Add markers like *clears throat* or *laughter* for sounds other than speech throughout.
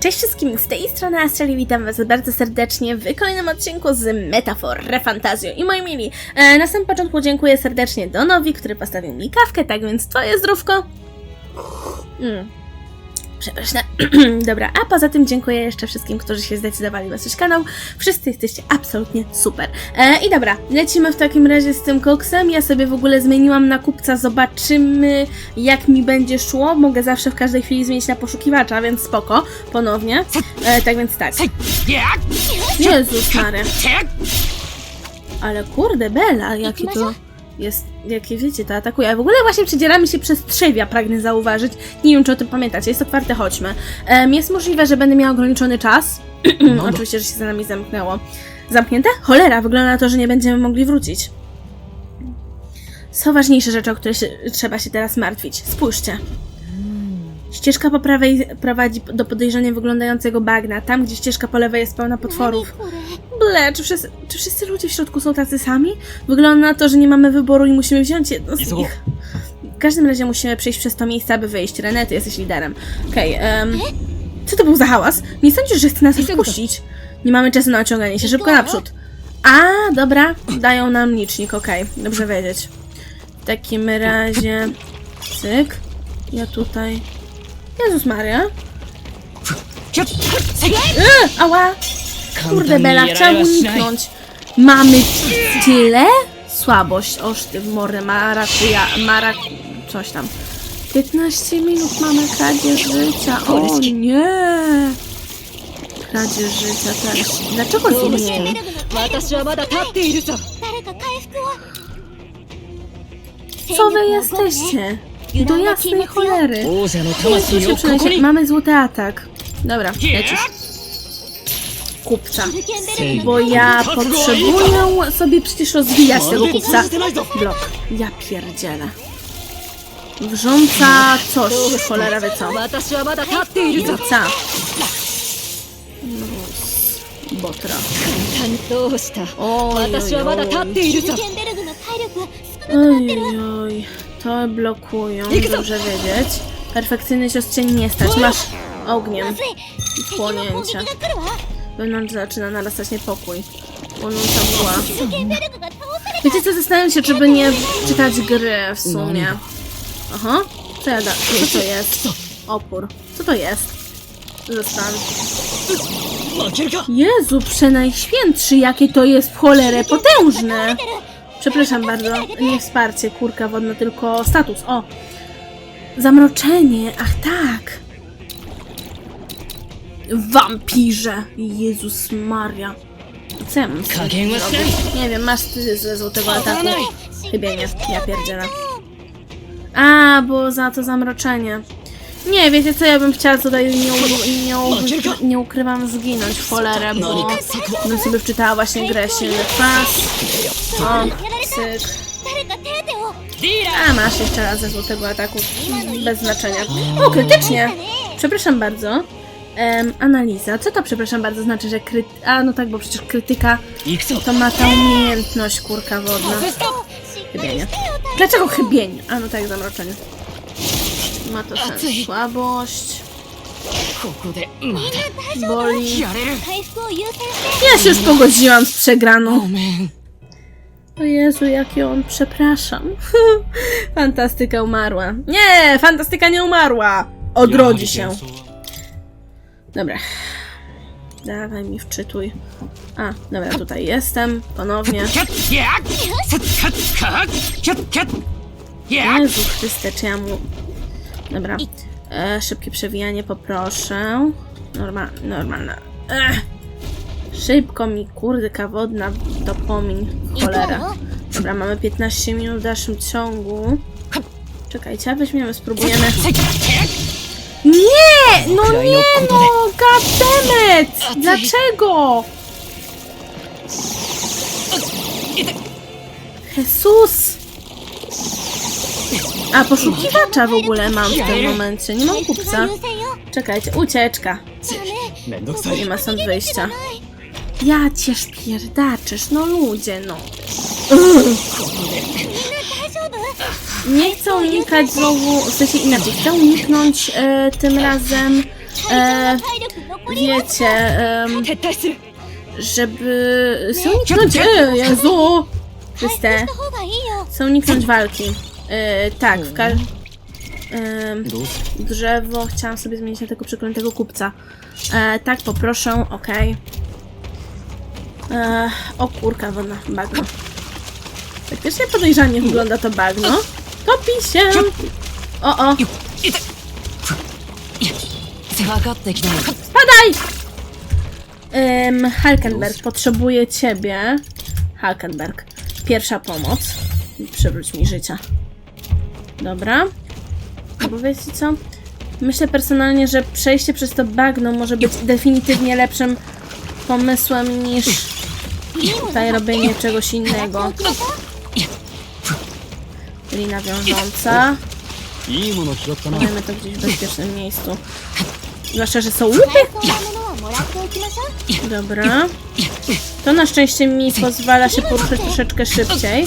Cześć wszystkim, z tej strony Astrali, witam was bardzo serdecznie w kolejnym odcinku z Metafor Refantazjo. I moi mili, e, na samym początku dziękuję serdecznie Donowi, który postawił mi kawkę, tak więc twoje zdrówko. Mm. Przepraszam. *clears throat* Dobra, a poza tym dziękuję jeszcze wszystkim, którzy się zdecydowali wesprzeć kanał. Wszyscy jesteście absolutnie super. E, I dobra, lecimy w takim razie z tym koksem. Ja sobie w ogóle zmieniłam na kupca, zobaczymy jak mi będzie szło. Mogę zawsze w każdej chwili zmienić na poszukiwacza, więc spoko, ponownie. E, tak więc tak. Jezus Mary. Ale kurde, Bela, jakie to jest, jakie wiecie, to atakuje. A w ogóle właśnie przedzieramy się przez trzewia, pragnę zauważyć. Nie wiem, czy o tym pamiętacie, jest otwarte, chodźmy. Em, jest możliwe, że będę miała ograniczony czas. *clears throat* Oczywiście, że się za nami zamknęło. Zamknięte? Cholera, wygląda na to, że nie będziemy mogli wrócić. Są ważniejsze rzeczy, o które się, trzeba się teraz martwić. Spójrzcie. Ścieżka po prawej prowadzi do podejrzanie wyglądającego bagna. Tam, gdzie ścieżka po lewej jest pełna potworów. Ble, czy wszyscy, czy wszyscy ludzie w środku są tacy sami? Wygląda na to, że nie mamy wyboru i musimy wziąć jedno z nich. W każdym razie musimy przejść przez to miejsce, aby wyjść. René, ty jesteś liderem. Okej, em, co to był za hałas? Nie sądzisz, że chce nas wpuścić? Nie mamy czasu na ociąganie się, szybko naprzód. A, dobra, dają nam licznik, okej, dobrze wiedzieć. W takim razie, cyk, ja tutaj... Jezus Maria. E, ała! Kurde Bela, chciałam uniknąć. Mamy tyle? Słabość, oż ty morę, marakuja, marak... coś tam. 15 minut mamy kradzież życia, o nie! Kradzież życia też. Dlaczego z nim? Co wy jesteście? Do jasnej cholery. Proszę przenieść. Mamy złoty atak. Dobra, lecisz. Kupca. Bo ja potrzebuję sobie przecież rozwijać tego kupca. Blok. Ja pierdzielę. Wrząca coś, cholera wie co. Wrząca. Botra. Oj, oj. Oj, oj. To blokują, dobrze wiedzieć. Perfekcyjny siostrze nie stać. Masz ogniem i płonięcia. Wewnątrz zaczyna narastać niepokój. Płonąca mgła. Wiecie co, zastanawiam się, żeby nie czytać gry w sumie. Aha, co, ja co to jest? Opór. Co to jest? Zostań. Jezu, przenajświętszy, jakie to jest w cholerę potężne! Przepraszam bardzo, nie wsparcie, kurka wodna, tylko status. O! Zamroczenie, ach tak! Wampirze! Jezus Maria. Co ja mam Nie wiem, masz ty ze złotego ataku. Chyba nie, ja pierdzielę. A, bo za to zamroczenie. Nie, wiecie co, ja bym chciała tutaj, nie, nie, nie ukrywam, zginąć w cholerę, bo bym sobie wczytała właśnie grę silny pas. O. Cyk. A masz jeszcze raz ze złotego ataku. Bez znaczenia. O, krytycznie! Przepraszam bardzo. Analiza. Co to, przepraszam bardzo, znaczy, że kryty... A, no tak, bo przecież krytyka to ma ta umiejętność, kurka wodna. Chybienie. Dlaczego chybienie? A, no tak, zamroczenie. Ma to sens. Słabość. Boli. Ja się już pogodziłam z przegraną. O Jezu, jaki on, przepraszam. *laughs* fantastyka umarła. Nie, fantastyka nie umarła! Odrodzi się. Dobra. Dawaj mi wczytuj. A, dobra, tutaj jestem. Ponownie. Jezu Chryste, czy ja mu... Dobra. E, szybkie przewijanie poproszę. Normal, normalna. Ech. Szybko mi kurdka wodna to pomiń. Cholera. Dobra, mamy 15 minut w dalszym ciągu. Czekajcie, weźmiemy, spróbujemy. Nie! No nie no! Goddammit! Dlaczego? Jezus! A, poszukiwacza w ogóle mam w tym momencie. Nie mam kupca. Czekajcie, ucieczka. Nie ma stąd wyjścia. Ja cię szpierdaczysz, no ludzie, no. Nie chcę unikać znowu, w sensie inaczej, chcę uniknąć e, tym razem, e, wiecie, e, żeby... Chcę uniknąć, e, Jezu! Chryste. Chcę uniknąć walki. E, tak, w kar... E, drzewo chciałam sobie zmienić na tego przeklętego kupca. E, tak, poproszę, okej. Okay. Eee, o kurka, wona, bagno. Faktycznie podejrzanie wygląda to bagno. Topi się! O, o! Spadaj! Um, Halkenberg, potrzebuję ciebie. Halkenberg, pierwsza pomoc. Przywróć mi życia. Dobra. Bo wiecie co? Myślę personalnie, że przejście przez to bagno może być definitywnie lepszym pomysłem niż Tutaj robienie czegoś innego. Lina wiążąca. Mamy to gdzieś w bezpiecznym miejscu. Zwłaszcza, że są lupy. Dobra. To na szczęście mi pozwala się poruszyć troszeczkę szybciej.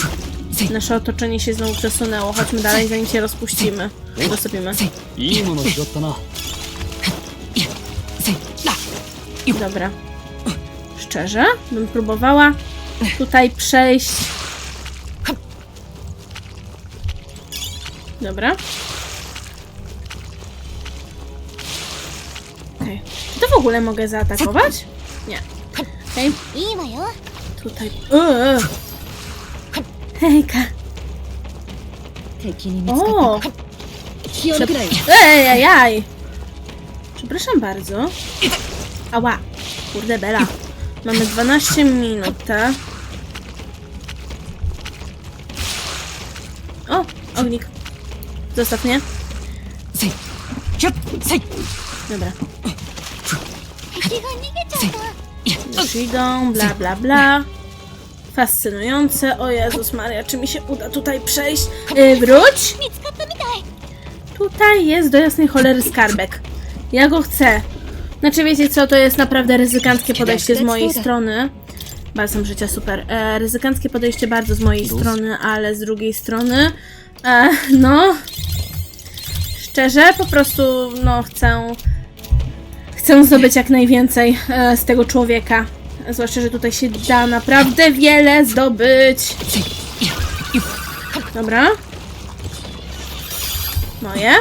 Nasze otoczenie się znowu przesunęło. Chodźmy dalej, zanim się rozpuścimy. Rozsypimy. Dobra szczerze, bym próbowała tutaj przejść. Dobra. Okej. Okay. To w ogóle mogę zaatakować? Nie. Okej. Okay. Tutaj... Uuu. Hejka. O! Ej, ej, ej! Przepraszam bardzo. Ała. Kurde, Bela. Mamy 12 minut, tak? O, ognik. Zostaw mnie. Dobra. Już idą, bla bla bla. Fascynujące. O Jezus Maria, czy mi się uda tutaj przejść? Yy, wróć! Tutaj jest do jasnej cholery skarbek. Ja go chcę. Znaczy wiecie co, to jest naprawdę ryzykantkie podejście z mojej strony. Balsam życia, super. E, podejście bardzo z mojej strony, ale z drugiej strony, e, no... Szczerze, po prostu, no, chcę... Chcę zdobyć jak najwięcej e, z tego człowieka. Zwłaszcza, że tutaj się da naprawdę wiele zdobyć. Dobra. Moje.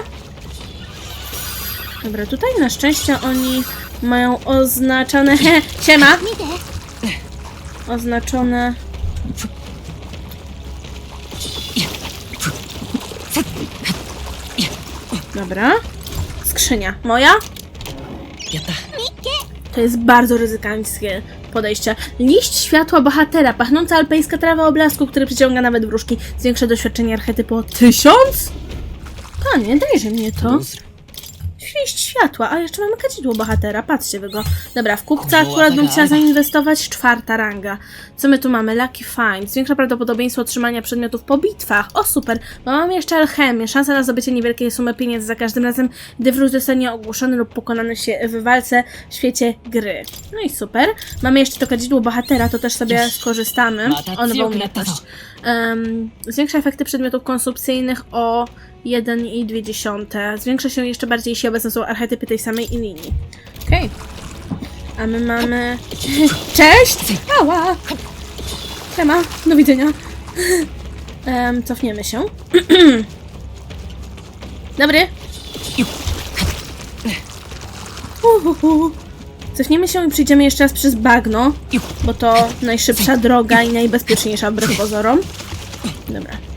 Dobra, tutaj na szczęście oni mają oznaczone... He, *laughs* siema! Oznaczone... Dobra. Skrzynia. Moja? To jest bardzo ryzykańskie podejście. Liść światła bohatera, pachnąca alpejska trawa oblasku, który przyciąga nawet wróżki. Zwiększa doświadczenie archetypu o tysiąc? Panie, dajże mnie to świść światła, a jeszcze mamy kadzidło bohatera, patrzcie wy go. Dobra, w kupca akurat bym chciała zainwestować czwarta ranga. Co my tu mamy? Lucky Find. Zwiększa prawdopodobieństwo otrzymania przedmiotów po bitwach. O super, bo mamy jeszcze alchemię. Szansa na zdobycie niewielkiej sumy pieniędzy za każdym razem, gdy wróg zostanie ogłoszony lub pokonany się w walce w świecie gry. No i super. Mamy jeszcze to kadzidło bohatera, to też sobie skorzystamy. On ma umiejętność. Um, zwiększa efekty przedmiotów konsumpcyjnych o 1,2. Zwiększa się jeszcze bardziej, jeśli obecne są archetypy tej samej linii. Okej. A my mamy... Cześć! Ała! Siema, do widzenia. Um, cofniemy się. *clears throat* Dobry. Uhuhu. Cofniemy się i przyjdziemy jeszcze raz przez bagno, bo to najszybsza droga i najbezpieczniejsza wbrew pozorom. Dobra.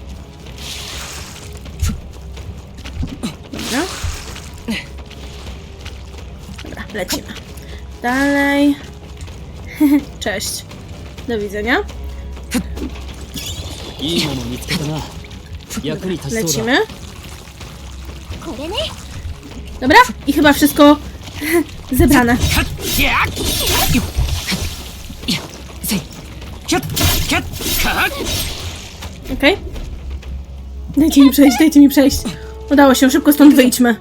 lecimy. Dalej. *laughs* Cześć. Do widzenia. Lecimy. Dobra, i chyba wszystko *laughs* zebrane. Okej. Okay. Dajcie mi przejść, dajcie mi przejść. Udało się, szybko stąd wyjdźmy.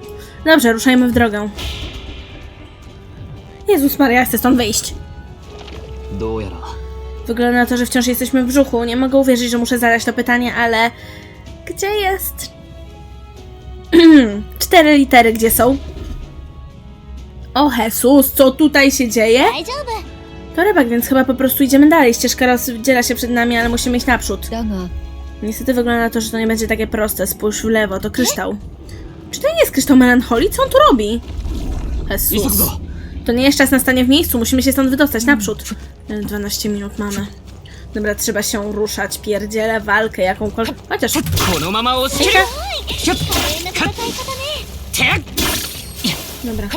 Dobrze, ruszajmy w drogę. Jezus Maria, chcę stąd wyjść. Wygląda na to, że wciąż jesteśmy w brzuchu. Nie mogę uwierzyć, że muszę zadać to pytanie, ale... Gdzie jest? *clears throat* Cztery litery, gdzie są? O Jezus, co tutaj się dzieje? To rybak, więc chyba po prostu idziemy dalej. Ścieżka rozdziela się przed nami, ale musimy iść naprzód. Niestety wygląda na to, że to nie będzie takie proste. Spójrz w lewo, to kryształ. Czy to nie jest kryształ melancholii? Co on tu robi? Jezus. To nie jest czas na stanie w miejscu, musimy się stąd wydostać naprzód. 12 minut mamy. Dobra, trzeba się ruszać, pierdzielę walkę jakąkolwiek. Chociaż. Dobra.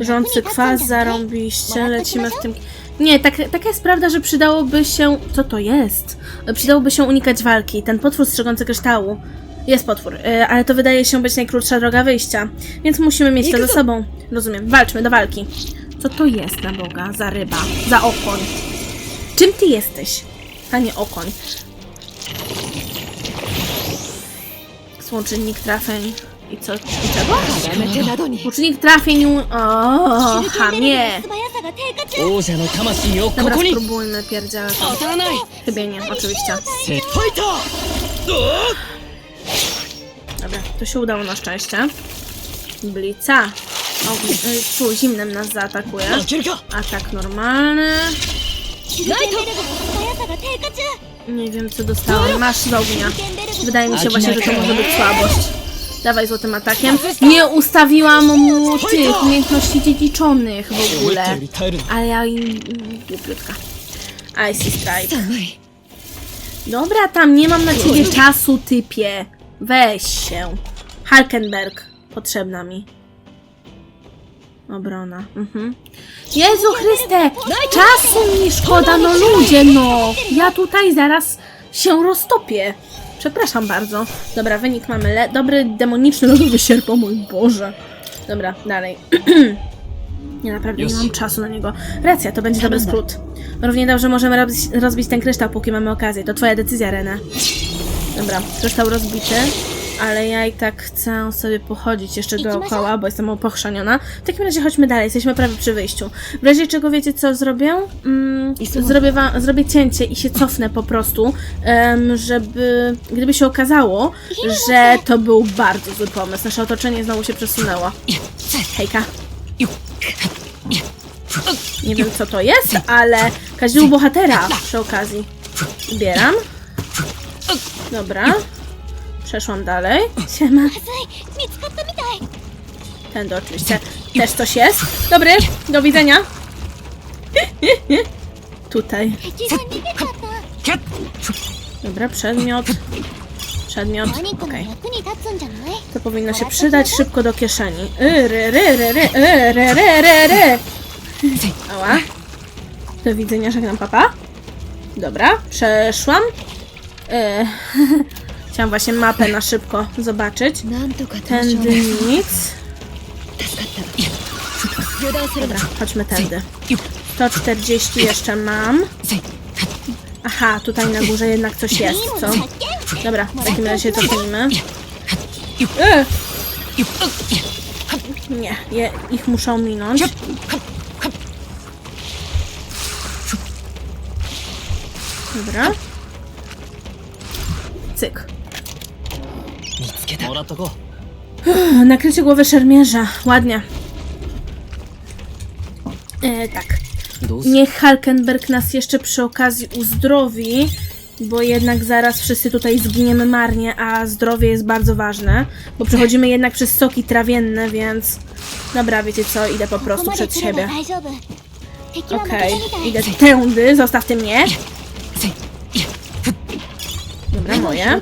Rządcy kwas zarąbiście, lecimy w tym. Nie, tak, taka jest prawda, że przydałoby się. Co to jest? Przydałoby się unikać walki. Ten potwór strzegący kryształu. Jest potwór, y, ale to wydaje się być najkrótsza droga wyjścia. Więc musimy mieć to ze sobą. Rozumiem. Walczmy do walki. Co to jest na Boga? Za ryba. Za okoń. Czym ty jesteś? A nie okoń. Współczynnik trafień. I co? I czego? やめてなどに Współczynnik trafień... O, hamie. 素早さが低下中王者の魂をこ Dobra, こに spróbujmy pierdzielę to. 当たらない Chyba nie, oczywiście. セッファイター Dobra, to się udało na szczęście. Blica. Ogni... Czu, y, zimnem nas zaatakuje. Atak normalny. Nie wiem, co dostałem. Masz z ognia. Wydaje mi się właśnie, że to może być słabość. Dawaj złotym atakiem. Nie ustawiłam mu tych umiejętności dziedziczonych w ogóle. Ale ja... Głupiutka. Icy Strike. Dobra, tam nie mam na ciebie czasu, typie. Weź się. Halkenberg. Potrzebna mi. Obrona. Mhm. Jezu Chryste! Czasu mi szkoda, no ludzie, no! Ja tutaj zaraz się roztopię. Przepraszam bardzo. Dobra, wynik mamy. Le- dobry, demoniczny, *laughs* lodowy sierp, o mój Boże. Dobra, dalej. *clears throat* Nie, naprawdę nie mam czasu na niego. Racja, to będzie dobry skrót. Równie dobrze możemy rozbić, rozbić ten kryształ, póki mamy okazję. To twoja decyzja, Rena. Dobra, kryształ rozbity, ale ja i tak chcę sobie pochodzić jeszcze dookoła, bo jestem opochrzaniona. W takim razie chodźmy dalej, jesteśmy prawie przy wyjściu. W razie czego wiecie co zrobię? Mm, I słucham. zrobię, wam, zrobię cięcie i się cofnę po prostu, em, żeby, gdyby się okazało, że to był bardzo zły pomysł. Nasze otoczenie znowu się przesunęło. Hejka. Nie wiem co to jest, ale kaził bohatera przy okazji. Zbieram. Dobra. Przeszłam dalej. *laughs* Siema. Tędy oczywiście. Też coś jest. Dobry, do widzenia. *laughs* Tutaj. Dobra, przedmiot. Przedmiot. Okay. To powinno się przydać szybko do kieszeni. Y, y, ry, ry, ry, ry. Ała. Do widzenia, żegnam papa. Dobra, przeszłam. Y, *laughs* Chciałam właśnie mapę na szybko zobaczyć. Tędy nic. Dobra, chodźmy tędy. 140 jeszcze mam. Aha, tutaj na górze jednak coś jest, co? Dobra, w takim razie to Yy! Nie, je, ich muszę ominąć. Dobra. Cyk. 見つけたもらっとこ Nakrycie głowy szermierza. Ładnie. E, tak. うどうす Niech Halkenberg nas jeszcze przy okazji uzdrowi, bo jednak zaraz wszyscy tutaj zginiemy marnie, a zdrowie jest bardzo ważne, bo przechodzimy jednak przez soki trawienne, więc... Dobra, wiecie co, idę po こ prostu こまで przed 来れば siebie. 大丈夫敵は負け Okej, たみたい idę tędy, zostaw ty mnie. Dobra, 拾 moje.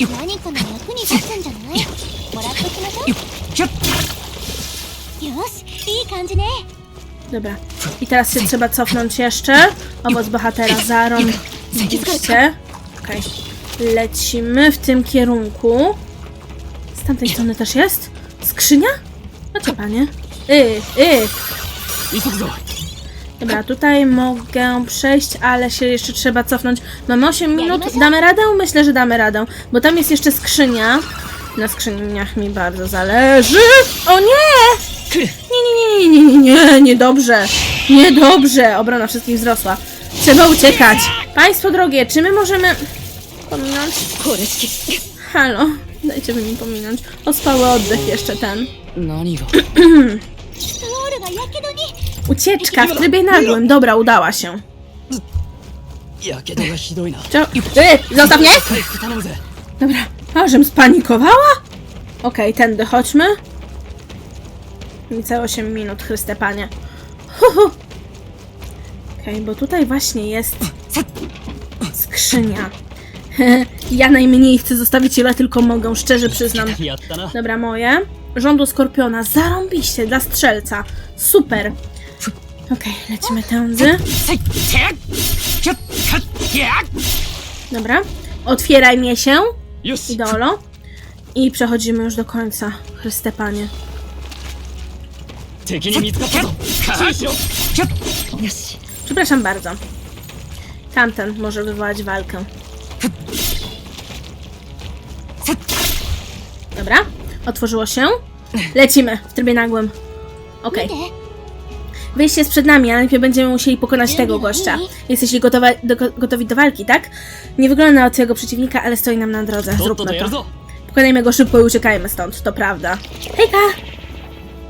何かの役に立つんじゃないもらっときましょキャッうよしいい感じね Dobra. I teraz się trzeba cofnąć jeszcze. Owoc bohatera zarąbiście. Okej. Lecimy w tym kierunku. Z tamtej strony też jest? Skrzynia? Macie panie? Y, y. Dobra, tutaj mogę przejść, ale się jeszcze trzeba cofnąć. Mamy 8 minut. Damy radę? Myślę, że damy radę, bo tam jest jeszcze skrzynia. Na skrzyniach mi bardzo zależy. O nie! Nie, nie, nie, nie, nie, nie, nie, niedobrze. Niedobrze. Obrona wszystkich wzrosła. Trzeba uciekać. Państwo drogie, czy my możemy... Pominąć? Halo, dajcie mi pominąć. Ospały oddech jeszcze ten. *clears throat* Ucieczka w trybie nagłym. Dobra, udała się. Czo Ty, e, zostaw mnie! Dobra. A, żem spanikowała? Okej, okay, tędy chodźmy. Nice 8 minut, Chryste Panie. Okej, okay, bo tutaj właśnie jest skrzynia. *laughs* ja najmniej chcę zostawić ile tylko mogę, szczerze przyznam. Dobra, moje. Rządu Skorpiona, zarąbiście dla strzelca. Super. Okej, okay, lecimy tędy. Dobra, otwieraj mnie się, idolo. I przechodzimy już do końca, Chryste Panie. Przepraszam bardzo. Tamten może wywołać walkę. Dobra, otworzyło się. Lecimy w trybie nagłym. Okej. Okay. Wyjście jest przed nami, ale najpierw będziemy musieli pokonać tego gościa. Jesteście gotowa, do, gotowi do walki, tak? Nie wygląda na twojego przeciwnika, ale stoi nam na drodze. Zróbmy to. Pokonajmy go szybko i uciekajmy stąd, to prawda. Hejka!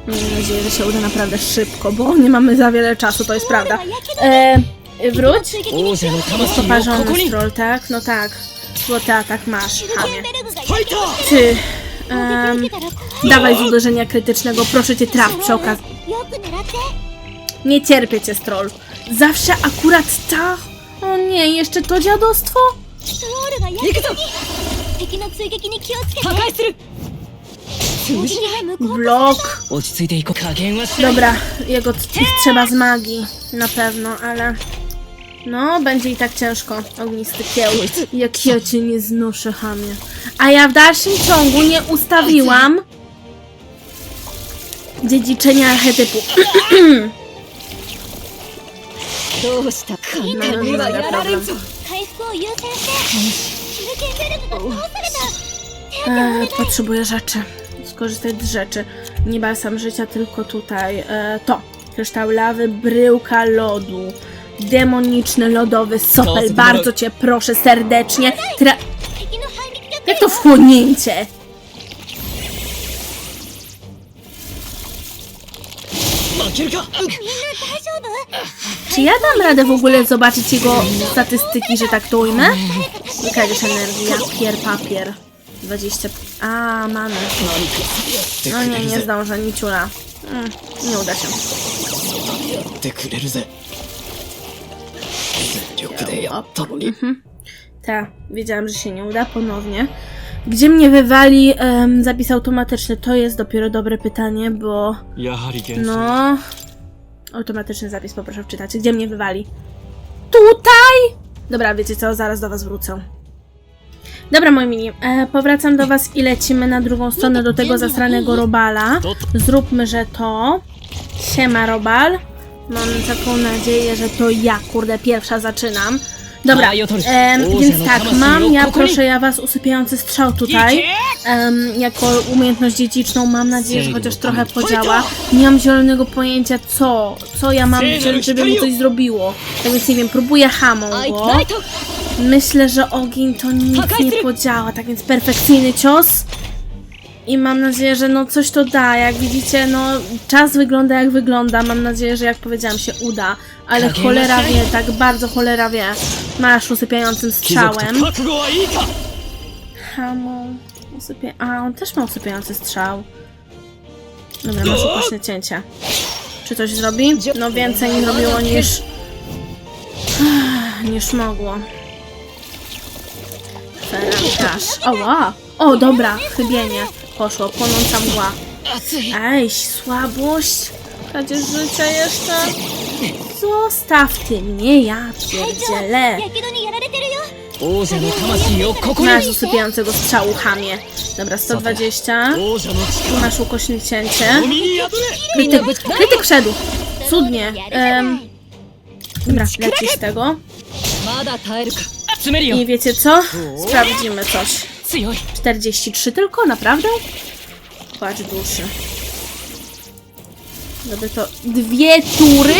Mam nadzieję, że się uda naprawdę szybko, bo nie mamy za wiele czasu, to jest prawda. E, e, wróć. Poparzony troll, tak? No tak. Złoty atak masz, chamie. Ty... Um, dawaj z uderzenia krytycznego, proszę cię traf przy okazji. Nie cierpię cię, troll. Zawsze akurat ta... O nie, jeszcze to dziadostwo? Blok. Dobra, jego trzeba z magii. Na pewno, ale... No, będzie i tak ciężko, ognisty kieł. Jak ja cię nie znoszę, hamie. A ja w dalszym ciągu nie ustawiłam dziedziczenia archetypu. *clears throat* どうした簡な単にはやられんぞ回復を優先してルケンベルグが倒された E, potrzebuję rzeczy. Skorzystać z rzeczy. Nie balsam życia, tylko tutaj. E, to. Kryształ lawy, bryłka lodu. Demoniczny lodowy sopel. Bardzo cię proszę serdecznie. Tra... 敵の反撃が来 Jak to wchłonięcie? 負 Czy ja dam radę w ogóle zobaczyć jego statystyki, że tak to ujmę? Jakaś energia, pier papier. 20... A, mamy. No nie, nie zdążę, niciura. Mm, nie uda się. Mhm. Tak, wiedziałam, że się nie uda ponownie. Gdzie mnie wywali um, zapis automatyczny? To jest dopiero dobre pytanie, bo... No... Automatyczny zapis poproszę wczytać. Gdzie mnie wywali? Tutaj! Dobra, wiecie co, zaraz do was wrócę. Dobra, moi mini, e, powracam do was i lecimy na drugą stronę do tego zasranego robala. Zróbmy, że to... Siema, robal. Mam taką nadzieję, że to ja, kurde, pierwsza zaczynam. Dobra, em, więc tak, mam, ja proszę ja was, usypiający strzał tutaj, em, jako umiejętność dziedziczną, mam nadzieję, że chociaż trochę podziała. Nie mam zielonego pojęcia co, co ja mam wziąć, żeby mu coś zrobiło. Tak więc nie wiem, próbuję hamą go. Myślę, że ogień to nic nie podziała, tak więc perfekcyjny cios i mam nadzieję, że no coś to da. Jak widzicie, no czas wygląda jak wygląda. Mam nadzieję, że jak powiedziałam się uda. Ale cholera wie, tak bardzo cholera wie. Masz usypiającym strzałem. Hamą. Usypia... A, on też ma usypiający strzał. Dobra, masz ukośne cięcie. Czy coś zrobi? No więcej nie robiło niż... niż mogło. Teraz. O, wow. O, dobra, chybienie. Poszło, płonąca mgła. Ej, słabość. Kradzież życia jeszcze. Zostaw ty mnie, ja pierdzielę. Masz usypiającego strzału, chamie. Dobra, 120. Tu masz ukośne cięcie. Krytyk, krytyk wszedł. Cudnie. Um, dobra, lecisz tego. I wiecie co? Sprawdzimy coś. 43 tylko? Naprawdę? Patrz duszy. Robię to dwie tury?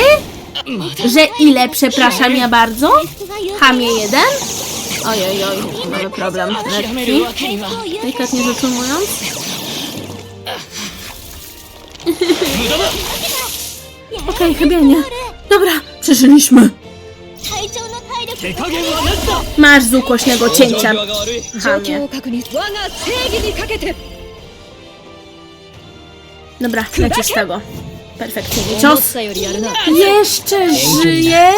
Że ile, przepraszam ja bardzo? Hamie jeden? Oj, oj, oj, mamy problem. Lekki. Delikatnie rzecz ujmując. Okej, okay, chyba nie. Dobra, przeżyliśmy. Masz z ukośnego cięcia, chamie. Dobra, lecisz tego. Perfekcyjny cios. Jeszcze żyje?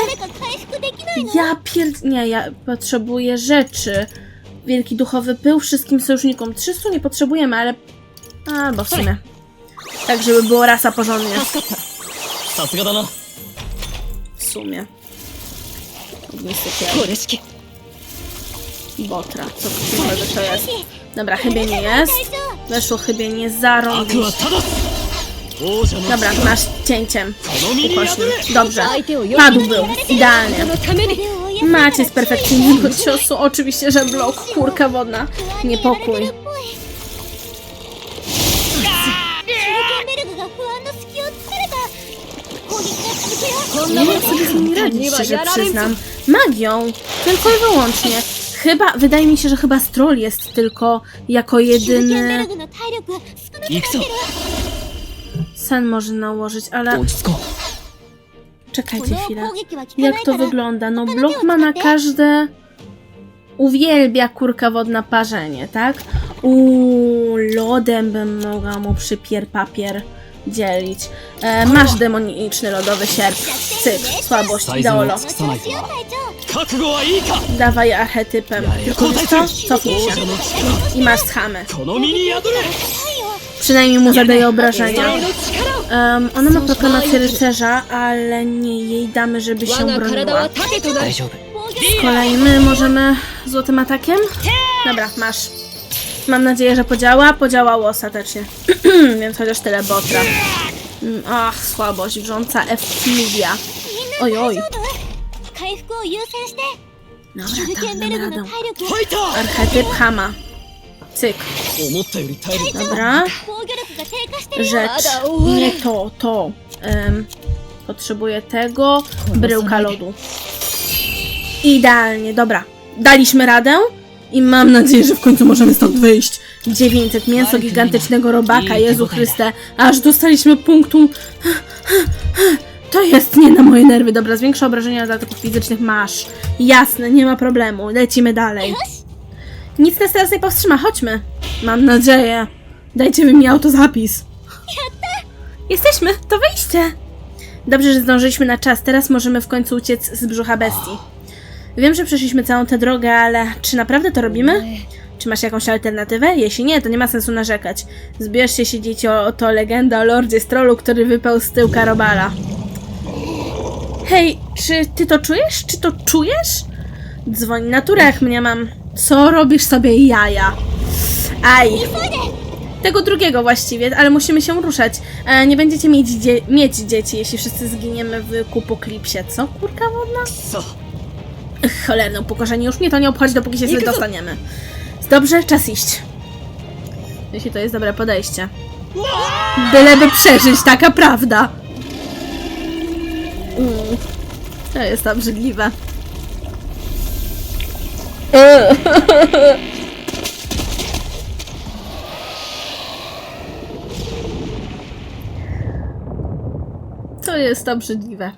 Ja pierd... Nie, ja potrzebuję rzeczy. Wielki duchowy pył wszystkim sojusznikom. 300 nie potrzebujemy, ale... A, bo w sumie. Tak, żeby było rasa porządnie. W sumie. Niestety góryski. Botra, co może to jest? Dobra, chyba nie jest. Weszło chyba nie zarąbiście. Dobra, masz cięciem. Ukośnym. Dobrze. Padł był. Idealnie. Macie z perfekcyjnego ciosu. Oczywiście, że blok. Kurka wodna. Niepokój. Nie wiem, jak sobie z nimi radzić, przyznam. Magią! Tylko i wyłącznie. Chyba, wydaje mi się, że chyba Stroll jest tylko jako jedyny... Sen może nałożyć, ale... Czekajcie chwilę. Jak to wygląda? No blok ma na każde... Uwielbia kurka wodna parzenie, tak? Uuu, lodem bym mogła mu przypier papier dzielić. E, masz demoniczny lodowy sierp. Cyk, słabość, ideolo. Dawaj archetypem. Tylko wiesz co? Cofnij się. I masz hamę. Przynajmniej mu zadaje obrażenia. Um, ona ma proklamację rycerza, ale nie jej damy, żeby się broniła. Z kolei my możemy złotym atakiem? Dobra, masz. Mam nadzieję, że podziała. Podziałało ostatecznie. *clears throat* Więc chociaż tyle botra. Mm, ach, słabość. Wrząca efluvia. Oj, oj. Dobra, tam, dam radę. Archetyp Hama. Cyk. Dobra. Rzecz. Nie to, to. Um, potrzebuję tego. Bryłka lodu. Idealnie, dobra. Daliśmy radę i mam nadzieję, że w końcu możemy stąd wyjść. 900 mięso gigantycznego robaka, Jezu Chryste. Aż dostaliśmy punktu. To jest nie na moje nerwy. Dobra, zwiększa obrażenia z ataków fizycznych. Masz. Jasne, nie ma problemu. Lecimy dalej. Nic nas teraz nie powstrzyma. Chodźmy. Mam nadzieję. Dajcie mi autozapis. Jesteśmy, to wyjście. Dobrze, że zdążyliśmy na czas. Teraz możemy w końcu uciec z brzucha bestii. Wiem, że przeszliśmy całą tę drogę, ale czy naprawdę to robimy? Czy masz jakąś alternatywę? Jeśli nie, to nie ma sensu narzekać. Zbierzcie się, dzieci, o oto legenda o Lordzie Strollu, który wypełzł z tyłka Robala. Hej, czy ty to czujesz? Czy to czujesz? Dzwoni natura, jak mnie mam. Co robisz sobie jaja? Aj. Tego drugiego właściwie, ale musimy się ruszać. E, nie będziecie mieć, dzie- mieć dzieci, jeśli wszyscy zginiemy w kupoklipsie. Co, kurka wodna? そ Ech, Cholerne upokorzenie, już mnie to nie obchodzi, dopóki się sobie dostaniemy. Dobrze, czas iść. Jeśli to jest dobre podejście. Byleby przeżyć, taka prawda. Mm, to jest obrzydliwe. *laughs* To jest obrzydliwe.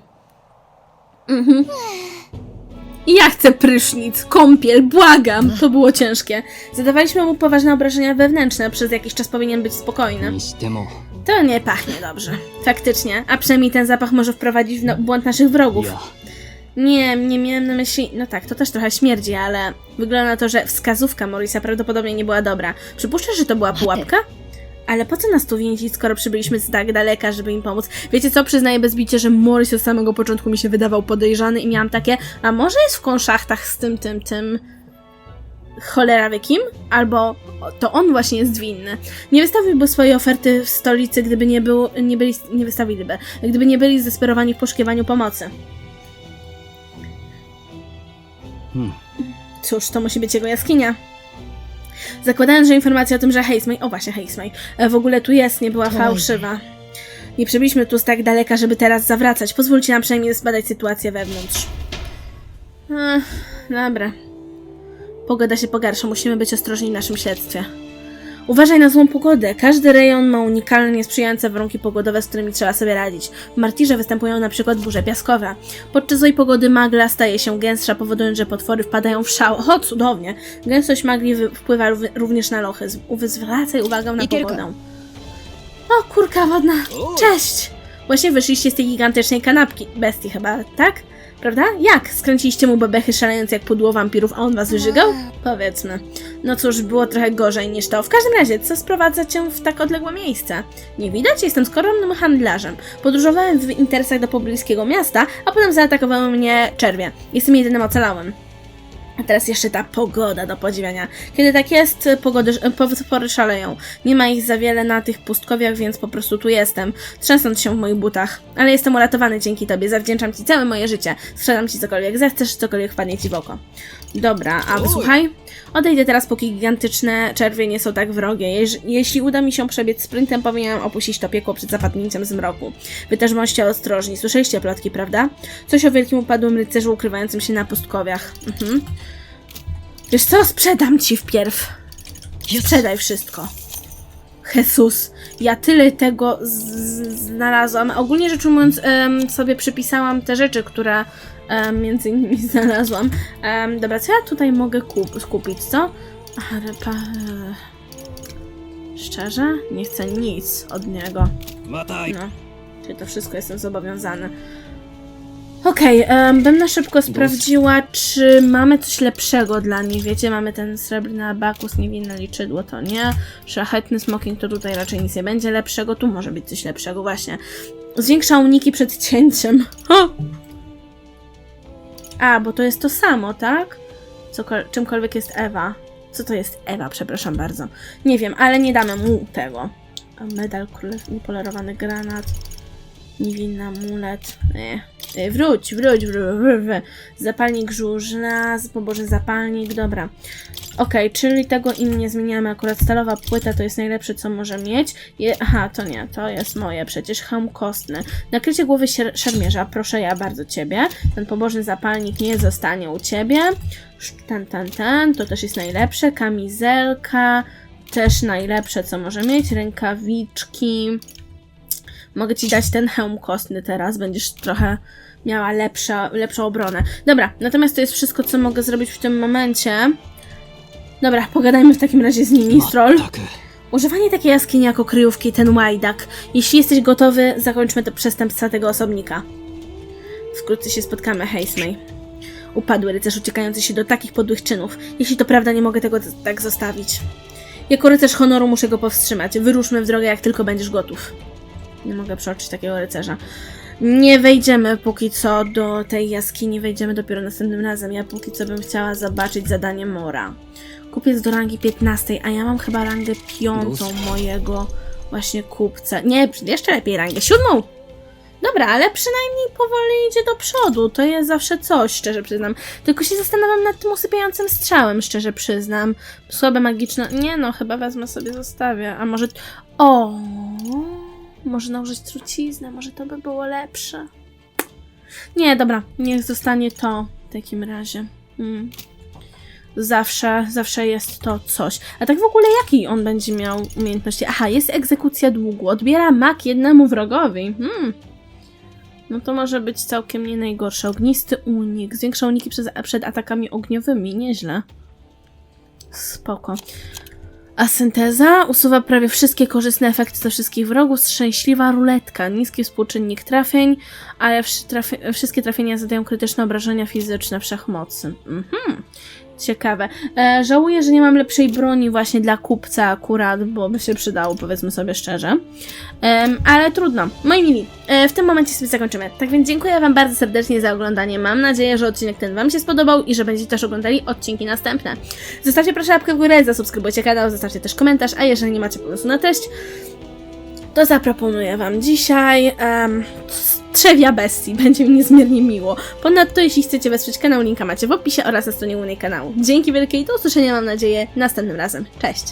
Mhm. I Ja chcę prysznic, kąpiel, błagam! To było ciężkie. Zadawaliśmy mu poważne obrażenia wewnętrzne, przez jakiś czas powinien być spokojny. にしても To nie pachnie dobrze. Faktycznie, a przynajmniej ten zapach może wprowadzić w no- błąd naszych い wrogów. や Nie, nie miałem na myśli. No tak, to też trochę śmierdzi, ale wygląda na to, że wskazówka Morisa prawdopodobnie nie była dobra. Przypuszczasz, że to była pułapka? Ale po co nas tu więzić, skoro przybyliśmy z tak daleka, żeby im pomóc? Wiecie co, przyznaję bez bicia, że Morris od samego początku mi się wydawał podejrzany i miałam takie, a może jest w konszachtach z tym, tym, tym... Cholera wie kim? Albo to on właśnie jest winny. Nie wystawiłby swojej oferty w stolicy, gdyby nie był, nie byli, nie wystawiliby, gdyby nie byli zdesperowani w poszukiwaniu pomocy. うん Cóż, to musi być jego jaskinia. Zakładając, że informacja o tym, że Heismay, o właśnie Heismay, e, w ogóle tu jest, nie była fałszywa. Nie przybyliśmy tu z tak daleka, żeby teraz zawracać. Pozwólcie nam przynajmniej zbadać sytuację wewnątrz. Ech, dobra. Pogoda się pogarsza, musimy być ostrożni w naszym śledztwie. Uważaj na złą pogodę. Każdy rejon ma unikalne, niesprzyjające warunki pogodowe, z którymi trzeba sobie radzić. W Martirze występują na przykład burze piaskowe. Podczas złej pogody magla staje się gęstsza, powodując, że potwory wpadają w szał. O, cudownie! Gęstość magli wpływa rów- również na lochy. Zwracaj uwagę na pogodę. O, kurka wodna! Cześć! Właśnie wyszliście z tej gigantycznej kanapki. Bestii chyba, tak? Prawda? Jak? Skręciliście mu bebechy szalejąc jak pudło wampirów, a on was wyżygał? Powiedzmy. No cóż, było trochę gorzej niż to. W każdym razie, co sprowadza cię w tak odległe miejsce? Nie widać? Jestem skromnym handlarzem. Podróżowałem w interesach do pobliskiego miasta, a potem zaatakowały mnie czerwie. Jestem jedynym ocalałym. A teraz jeszcze ta pogoda do podziwiania. Kiedy tak jest, pogody, potwory szaleją. Nie ma ich za wiele na tych pustkowiach, więc po prostu tu jestem, trzęsąc się w moich butach. Ale jestem uratowany dzięki tobie, zawdzięczam ci całe moje życie. Sprzedam ci cokolwiek zechcesz, cokolwiek wpadnie ci w oko. Dobra, a słuchaj, odejdę teraz, póki gigantyczne czerwie nie są tak wrogie. Jeż, jeśli uda mi się przebiec sprintem, powinienem opuścić to piekło przed zapadnięciem zmroku. Wy też bądźcie ostrożni. Słyszeliście plotki, prawda? Coś o wielkim upadłym rycerzu ukrywającym się na pustkowiach. Mhm. Wiesz co? Sprzedam ci wpierw. Sprzedaj wszystko. Jesus, ja tyle tego znalazłam. Ogólnie rzecz ujmując, em, sobie przypisałam te rzeczy, które um, między innymi *laughs* znalazłam. Um, dobra, co ja tutaj mogę kup co? Aha, repa... Szczerze? Nie chcę nic od niego. No, czyli to wszystko jestem zobowiązany. Okej, okay, um, szybko sprawdziła, czy mamy coś lepszego dla nich. Wiecie, mamy ten srebrny abakus, niewinne liczydło, to nie. Szlachetny smoking, to tutaj raczej nic nie będzie lepszego. Tu może być coś lepszego, właśnie. Zwiększa uniki przed cięciem. *laughs* Ha! A, bo to jest to samo, tak? Cokol- czymkolwiek jest Ewa. Co to jest Ewa, przepraszam bardzo. Nie wiem, ale nie damy mu tego. Medal królew, niepolerowany granat. Niewinny amulet. Nie. E, Wróć, wróć, wróć, wróć. Zapalnik żużla, pobożny zapalnik, dobra. Okej, czyli tego im nie zmieniamy. Akurat stalowa płyta to jest najlepsze, co może mieć. Je, aha, to nie, to jest moje przecież. Hełm kostny. Nakrycie głowy szermierza, proszę ja bardzo ciebie. Ten pobożny zapalnik nie zostanie u ciebie. Ten, ten, ten, to też jest najlepsze. Kamizelka, też najlepsze, co może mieć. Rękawiczki. Mogę ci dać ten hełm kostny teraz, będziesz trochę miała lepsza, lepszą obronę. Dobra, natomiast to jest wszystko, co mogę zrobić w tym momencie. Dobra, pogadajmy w takim razie z Ministrol. Tak. Używanie takiej jaskini jako kryjówki ten łajdak. Jeśli jesteś gotowy, zakończmy te przestępstwa tego osobnika. Wkrótce się spotkamy, Hejsmej. Upadły rycerz uciekający się do takich podłych czynów. Jeśli to prawda, nie mogę tego tak zostawić. Jako rycerz honoru muszę go powstrzymać. Wyruszmy w drogę, jak tylko będziesz gotów. Nie mogę przeoczyć takiego rycerza. Nie wejdziemy póki co do tej jaskini, wejdziemy dopiero następnym razem. Ja póki co bym chciała zobaczyć zadanie Mora. Kupiec do rangi 15, a ja mam chyba rangę piątą mojego właśnie kupca. Nie, jeszcze lepiej rangę siódmą! Dobra, ale przynajmniej powoli idzie do przodu. To jest zawsze coś, szczerze przyznam. Tylko się zastanawiam nad tym usypiającym strzałem, szczerze przyznam. Słabe magiczne. Nie no, chyba wezmę sobie, zostawię. A może. O! Może nałożyć truciznę, może to by było lepsze. Nie, dobra, niech zostanie to w takim razie. Mm. Zawsze, zawsze jest to coś. A tak w ogóle jaki on będzie miał umiejętności? Aha, jest egzekucja długu. Odbiera mak jednemu wrogowi. Hmm. No to może być całkiem nie najgorsze. Ognisty unik. Zwiększa uniki przez, przed atakami ogniowymi. Nieźle. Spoko. A synteza usuwa prawie wszystkie korzystne efekty ze wszystkich wrogów. Szczęśliwa ruletka. Niski współczynnik trafień, ale wszystkie trafienia zadają krytyczne obrażenia fizyczne wszechmocy. Mhm. Ciekawe. E, żałuję, że nie mam lepszej broni właśnie dla kupca akurat, bo by się przydało, powiedzmy sobie szczerze. Em, ale trudno. Moi mili, e, w tym momencie sobie zakończymy. Tak więc dziękuję Wam bardzo serdecznie za oglądanie. Mam nadzieję, że odcinek ten Wam się spodobał i że będziecie też oglądali odcinki następne. Zostawcie proszę łapkę w górę, zasubskrybujcie kanał, zostawcie też komentarz, a jeżeli nie macie pomysłu na treść, to zaproponuję Wam dzisiaj um, Trzewia Bestii. *laughs* Będzie mi niezmiernie miło. Ponadto, jeśli chcecie wesprzeć kanał, linka macie w opisie oraz na stronie głównej kanału. Dzięki wielkie i do usłyszenia mam nadzieję następnym razem. Cześć!